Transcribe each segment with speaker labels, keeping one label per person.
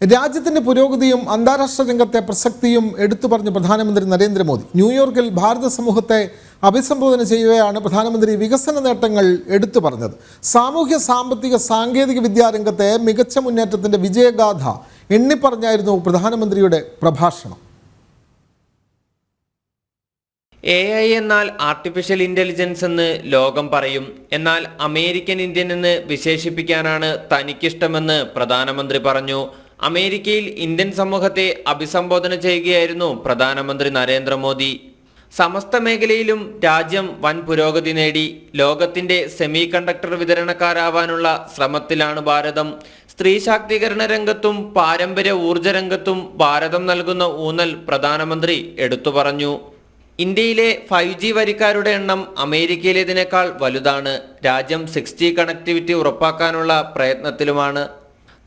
Speaker 1: രാജ്യത്തിന്റെ പുരോഗതിയും അന്താരാഷ്ട്ര രംഗത്തെ പ്രസക്തിയും എടുത്തു പറഞ്ഞ പ്രധാനമന്ത്രി നരേന്ദ്രമോദി. ന്യൂയോർക്കിൽ ഭാരത സമൂഹത്തെ അഭിസംബോധന ചെയ്യുകയാണ് പ്രധാനമന്ത്രി വികസന നേട്ടങ്ങൾ എടുത്തു പറഞ്ഞത്. സാമൂഹ്യ സാമ്പത്തിക സാങ്കേതിക വിദ്യാരംഗത്തെ മികച്ച മുന്നേറ്റത്തിന്റെ വിജയഗാഥ എണ്ണിപ്പറഞ്ഞായിരുന്നു പ്രധാനമന്ത്രിയുടെ പ്രഭാഷണം.
Speaker 2: എ ഐ എന്നാൽ ആർട്ടിഫിഷ്യൽ ഇന്റലിജൻസ് എന്ന് ലോകം പറയും. എന്നാൽ അമേരിക്കൻ ഇന്ത്യൻ എന്ന് വിശേഷിപ്പിക്കാനാണ് തനിക്കിഷ്ടമെന്ന് പ്രധാനമന്ത്രി പറഞ്ഞു. അമേരിക്കയിൽ ഇന്ത്യൻ സമൂഹത്തെ അഭിസംബോധന ചെയ്യുകയായിരുന്നു പ്രധാനമന്ത്രി നരേന്ദ്രമോദി. സമസ്ത മേഖലയിലും രാജ്യം വൻ പുരോഗതി നേടി. ലോകത്തിന്റെ സെമി കണ്ടക്ടർ വിതരണക്കാരാവാനുള്ള ശ്രമത്തിലാണ് ഭാരതം. സ്ത്രീ ശാക്തീകരണ രംഗത്തും പാരമ്പര്യ ഊർജ രംഗത്തും ഭാരതം നൽകുന്ന ഊന്നൽ പ്രധാനമന്ത്രി എടുത്തു പറഞ്ഞു. ഇന്ത്യയിലെ ഫൈവ് ജി വരിക്കാരുടെ എണ്ണം അമേരിക്കയിലേതിനേക്കാൾ വലുതാണ്. രാജ്യം സിക്സ് കണക്ടിവിറ്റി ഉറപ്പാക്കാനുള്ള പ്രയത്നത്തിലുമാണ്.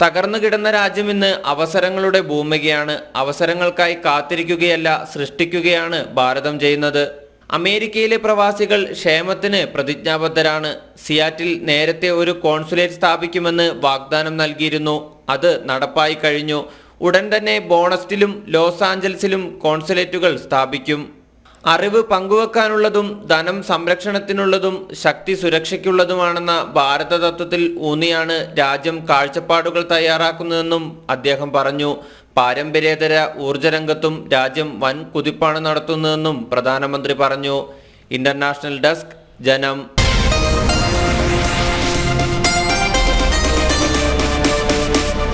Speaker 2: തകർന്നു കിടന്ന രാജ്യം ഇന്ന് അവസരങ്ങളുടെ ഭൂമികയാണ്. അവസരങ്ങൾക്കായി കാത്തിരിക്കുകയല്ല സൃഷ്ടിക്കുകയാണ് ഭാരതം ചെയ്യുന്നത്. അമേരിക്കയിലെ പ്രവാസികൾ ക്ഷേമത്തിന് പ്രതിജ്ഞാബദ്ധരാണ്. സിയാറ്റിൽ നേരത്തെ ഒരു കോൺസുലേറ്റ് സ്ഥാപിക്കുമെന്ന് വാഗ്ദാനം നൽകിയിരുന്നു. അത് നടപ്പായി കഴിഞ്ഞു. ഉടൻ തന്നെ ബോണസ്റ്റിലും ലോസ് ആഞ്ചൽസിലും കോൺസുലേറ്റുകൾ സ്ഥാപിക്കും. അറിവ് പങ്കുവെക്കാനുള്ളതും ധനം സംരക്ഷണത്തിനുള്ളതും ശക്തി സുരക്ഷയ്ക്കുള്ളതുമാണെന്ന ഭാരത തത്വത്തിൽ ഊന്നിയാണ് രാജ്യം കാഴ്ചപ്പാടുകൾ തയ്യാറാക്കുന്നതെന്നും അദ്ദേഹം പറഞ്ഞു. പാരമ്പര്യേതര ഊർജരംഗത്തും രാജ്യം വൻ കുതിപ്പാണ് നടത്തുന്നതെന്നും പ്രധാനമന്ത്രി പറഞ്ഞു. ഇന്റർനാഷണൽ ഡെസ്ക് ജനം.